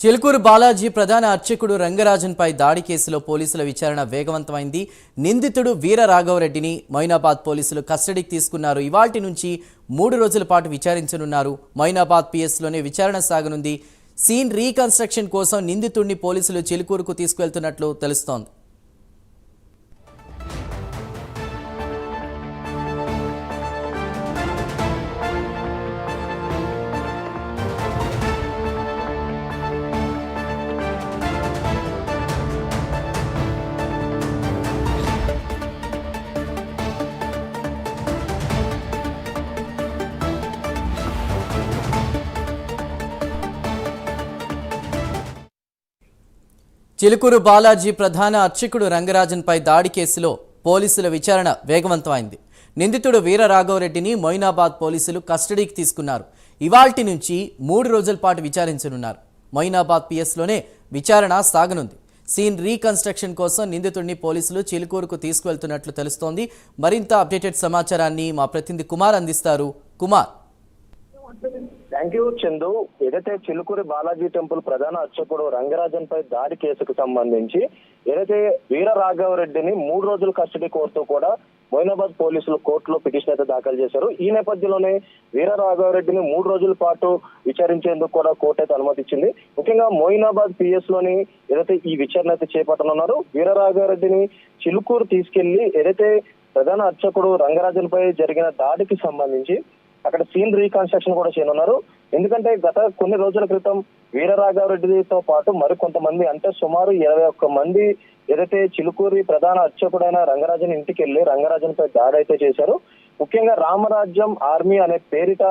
చిలుకూరు బాలాజీ ప్రధాన అర్చకుడు రంగరాజన్పై దాడి కేసులో పోలీసుల విచారణ వేగవంతమైంది. నిందితుడు వీర రాఘవరెడ్డిని మైనాబాద్ పోలీసులు కస్టడీకి తీసుకున్నారు. ఇవాటి నుంచి మూడు రోజుల పాటు విచారించనున్నారు. మైనాబాద్ పిఎస్లోనే విచారణ సాగనుంది. సీన్ రీకన్స్ట్రక్షన్ కోసం నిందితుడిని పోలీసులు చిలుకూరుకు తీసుకువెళ్తున్నట్లు తెలుస్తోంది. చిలుకూరు బాలాజీ ప్రధాన అర్చకుడు రంగరాజన్పై దాడి కేసులో పోలీసుల విచారణ వేగవంతమైంది. నిందితుడు వీరరాఘవరెడ్డిని మొయినాబాద్ పోలీసులు కస్టడీకి తీసుకున్నారు. ఇవాల్టి నుంచి మూడు రోజుల పాటు విచారించనున్నారు. మొయినాబాద్ పిఎస్లోనే విచారణ సాగనుంది. సీన్ రీకన్స్ట్రక్షన్ కోసం నిందితుడిని పోలీసులు చిలుకూరుకు తీసుకువెళ్తున్నట్లు తెలుస్తోంది. మరింత అప్డేటెడ్ సమాచారాన్ని మా ప్రతినిధి కుమార్ అందిస్తారు. కుమార్. Thank you Chandu. ఏదైతే చిలుకూరి బాలాజీ టెంపుల్ ప్రధాన అర్చకుడు రంగరాజన్ పై దాడి కేసుకు సంబంధించి ఏదైతే వీర రాఘవరెడ్డిని మూడు రోజుల కస్టడీ కోరుతూ కూడా మొయినాబాద్ పోలీసులు కోర్టులో పిటిషన్ అయితే దాఖలు చేశారు. ఈ నేపథ్యంలోనే వీర రాఘవరెడ్డిని మూడు రోజుల పాటు విచారించేందుకు కూడా కోర్టు అయితే అనుమతిచ్చింది. ముఖ్యంగా మొయినాబాద్ పిఎస్లోని ఏదైతే ఈ విచారణ అయితే చేపట్టనున్నారు వీర రాఘవరెడ్డిని చిలుకూరు తీసుకెళ్ళి ఏదైతే ప్రధాన అర్చకుడు రంగరాజన్ పై జరిగిన దాడికి సంబంధించి అక్కడ సీన్ రీకన్స్ట్రక్షన్ కూడా చేయనున్నారు. ఎందుకంటే గత కొన్ని రోజుల క్రితం వీరరాఘవరెడ్డితో పాటు మరికొంతమంది అంటే సుమారు ఇరవై ఒక్క మంది ఏదైతే చిలుకూరి ప్రధాన అర్చకుడైన రంగరాజన్ ఇంటికి వెళ్ళి రంగరాజన్పై దాడి అయితే చేశారు. ముఖ్యంగా రామరాజ్యం ఆర్మీ అనే పేరిట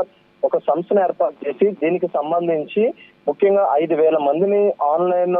ఒక సంస్థను ఏర్పాటు చేసి దీనికి సంబంధించి ముఖ్యంగా ఐదు వేల మందిని ఆన్లైన్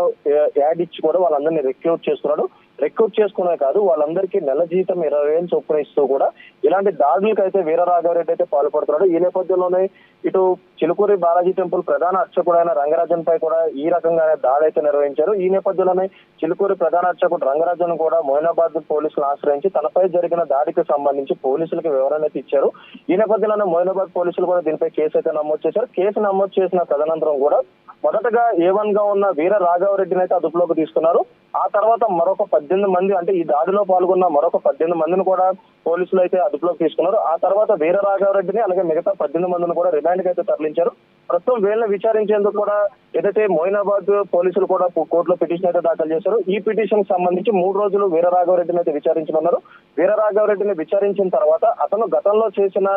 యాడ్ ఇచ్చి కూడా వాళ్ళందరినీ రిక్రూట్ చేస్తున్నాడు. రిక్రూట్ చేసుకునే కాదు వాళ్ళందరికీ నెల జీతం ఇరవై వేలు చొప్పున ఇస్తూ కూడా ఇలాంటి దాడులకు అయితే వీరరాఘవరెడ్డి అయితే పాల్పడుతున్నాడు. ఈ నేపథ్యంలోనే ఇటు చిలుకూరి బాలాజీ టెంపుల్ ప్రధాన అర్చకుడైన రంగరాజన్ పై కూడా ఈ రకంగానే దాడి అయితే నిర్వహించారు. ఈ నేపథ్యంలోనే చిలుకూరి ప్రధాన అర్చకుడు రంగరాజన్ కూడా మోయినాబాద్ పోలీసులు ఆశ్రయించి తనపై జరిగిన దాడికి సంబంధించి పోలీసులకు వివరణ అయితే ఇచ్చారు. ఈ నేపథ్యంలోనే మోయినాబాద్ పోలీసులు కూడా దీనిపై కేసు అయితే నమోదు చేశారు. కేసు నమోదు చేసిన తదనంతరం కూడా మొదటగా ఏ వన్గా ఉన్న వీర రాఘవరెడ్డిని అయితే అదుపులోకి తీసుకున్నారు. ఆ తర్వాత మరొక పద్దెనిమిది మంది అంటే ఈ దాడిలో పాల్గొన్న మరొక పద్దెనిమిది మందిని కూడా పోలీసులు అయితే అదుపులోకి తీసుకున్నారు. ఆ తర్వాత వీర రాఘవరెడ్డిని అలాగే మిగతా పద్దెనిమిది మందిని కూడా రిమాండ్కి అయితే తరలించారు. ప్రస్తుతం వీళ్ళని విచారించేందుకు కూడా ఏదైతే మోయినాబాద్ పోలీసులు కూడా కోర్టులో పిటిషన్ అయితే దాఖలు చేశారు. ఈ పిటిషన్ సంబంధించి మూడు రోజులు వీరరాఘవరెడ్డిని అయితే విచారించనున్నారు. వీరరాఘవరెడ్డిని విచారించిన తర్వాత అతను గతంలో చేసిన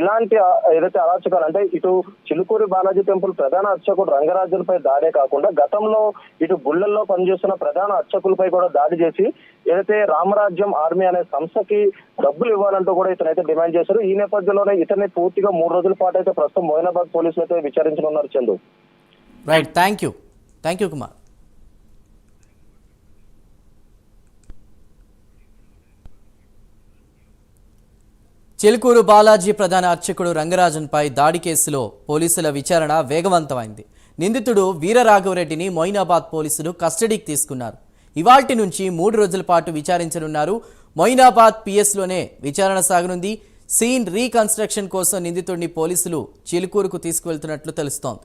ఇలాంటి ఏదైతే అరాచకాలు అంటే ఇటు చిలుకూరి బాలాజీ టెంపుల్ ప్రధాన అర్చకుడు రంగరాజులపై దాడే కాకుండా గతంలో ఇటు గుళ్ళల్లో పనిచేస్తున్న ప్రధాన అర్చకులపై కూడా దాడి చేసి ఏదైతే రామరాజ్యం ఆర్మీ అనే సంస్థకి డబ్బులు ఇవ్వాలంటూ కూడా ఇతనైతే డిమాండ్ చేశారు. ఈ నేపథ్యంలోనే ఇతన్ని పూర్తిగా మూడు రోజుల పాటు అయితే ప్రస్తుతం మోయినాబాద్ పోలీసులు అయితే విచారించనున్నారు Chandu. Right thank you thank you Kumar Chilukuru Balaji ప్రధాన అర్చకుడు రంగరాజన్పై దాడి కేసులో పోలీసుల విచారణ వేగవంతమైంది. నిందితుడు వీరరాఘవరెడ్డిని మొయినాబాద్ పోలీసులు కస్టడీకి తీసుకున్నారు. ఇవాల్టి నుంచి మూడు రోజుల పాటు విచారించనున్నారు. మొయినాబాద్ పిఎస్లోనే విచారణ సాగనుంది. సీన్ రీకన్స్ట్రక్షన్ కోసం నిందితుడిని పోలీసులు చిలుకూరుకు తీసుకువెళ్తున్నట్లు తెలుస్తోంది.